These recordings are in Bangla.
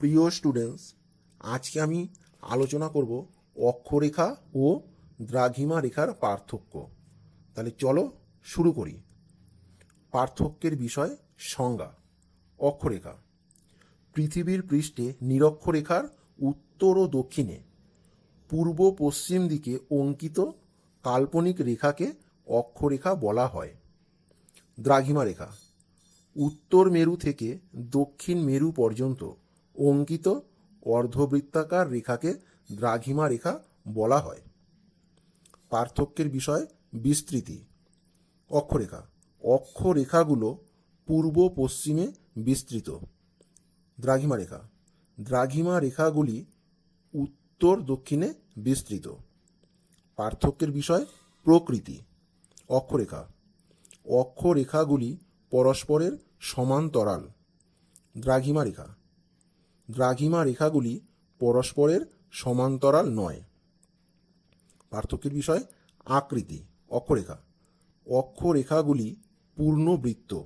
প্রিয় স্টুডেন্টস আজকে আমি আলোচনা করব অক্ষরেখা ও দ্রাঘিমা রেখার পার্থক্য। তাহলে চলো শুরু করি। পার্থক্যের বিষয় সংজ্ঞা। অক্ষরেখা। পৃথিবীর পৃষ্ঠে নিরক্ষরেখার উত্তর ও দক্ষিণে পূর্ব পশ্চিম দিকে অঙ্কিত কাল্পনিক রেখাকে অক্ষরেখা বলা হয়। দ্রাঘিমা রেখা। উত্তর মেরু থেকে দক্ষিণ মেরু পর্যন্ত অঙ্কিত অর্ধবৃত্তাকার রেখাকে দ্রাঘিমা রেখা বলা হয়। পার্থক্যের বিষয় বিস্তৃতি। অক্ষরেখা। অক্ষরেখাগুলো পূর্ব পশ্চিমে বিস্তৃত। দ্রাঘিমা রেখা। দ্রাঘিমা রেখাগুলি উত্তর দক্ষিণে বিস্তৃত। পার্থক্যের বিষয় প্রকৃতি। অক্ষরেখা। অক্ষরেখাগুলি পরস্পরের সমান্তরাল। দ্রাঘিমা রেখা। দ্রাঘিমা রেখাগুলি পরস্পরের সমান্তরাল নয়। পার্থক্যের বিষয় আকৃতি, অক্ষরেখা। অক্ষরেখাগুলি পূর্ণবৃত্ত।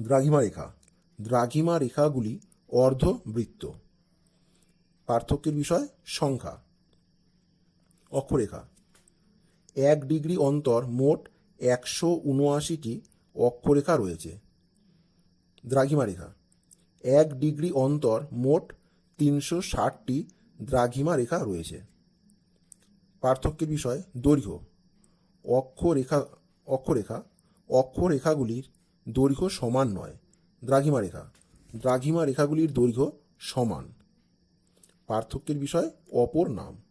দ্রাঘিমা রেখা। দ্রাঘিমা রেখাগুলি অর্ধবৃত্ত। পার্থক্যের বিষয় সংখ্যা। অক্ষরেখা। এক ডিগ্রি অন্তর মোট একশো উনআশিটি অক্ষরেখা রয়েছে। দ্রাঘিমা রেখা। এক ডিগ্রি অন্তর মোট তিনশো ষাটটি দ্রাঘিমা রেখা রয়েছে। পার্থক্যের বিষয় দৈর্ঘ্য। অক্ষরেখা অক্ষরেখা, অক্ষরেখাগুলির দৈর্ঘ্য সমান নয়, দ্রাঘিমা রেখা। দ্রাঘিমা রেখাগুলির দৈর্ঘ্য সমান। পার্থক্যের বিষয় অপর নাম।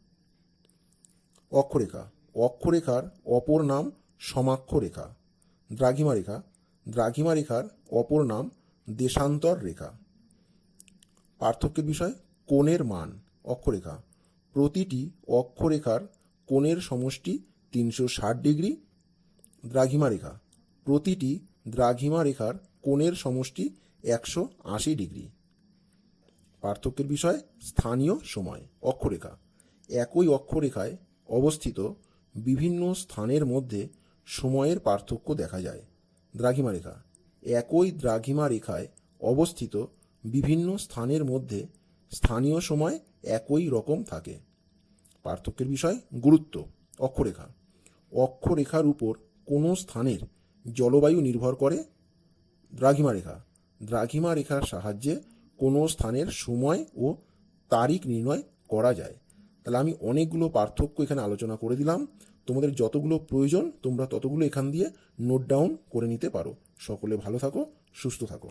অক্ষরেখা। অক্ষরেখার অপর নাম সমাক্ষরেখা। দ্রাঘিমা রেখা। দ্রাঘিমা রেখার অপর নাম দেশান্তর রেখা। পার্থক্যের বিষয়, কোণের মান, অক্ষরেখা। প্রতিটি অক্ষরেখার কোণের সমষ্টি তিনশো ষাট ডিগ্রি দ্রাঘিমা রেখা। প্রতিটি দ্রাঘিমা রেখার কোণের সমষ্টি একশো আশি ডিগ্রি। পার্থক্যের বিষয়, স্থানীয় সময়, অক্ষরেখা। একই অক্ষরেখায় অবস্থিত বিভিন্ন স্থানের মধ্যে সময়ের পার্থক্য দেখা যায়। দ্রাঘিমা রেখা। একই দ্রাঘিমা রেখায় অবস্থিত বিভিন্ন স্থানের মধ্যে স্থানীয় সময় একই রকম থাকে। পার্থক্যের বিষয় গুরুত্ব, অক্ষরেখা। অক্ষরেখার উপর কোনো স্থানের জলবায়ু নির্ভর করে দ্রাঘিমা রেখা। দ্রাঘিমা রেখার সাহায্যে কোনো স্থানের সময় ও তারিখ নির্ণয় করা যায়। তাহলে আমি অনেকগুলো পার্থক্য এখানে আলোচনা করে দিলাম। তোমাদের যতগুলো প্রয়োজন, তোমরা ততগুলো এখান দিয়ে নোট ডাউন করে নিতে পারো। সকলে ভালো থাকো, সুস্থ থাকো।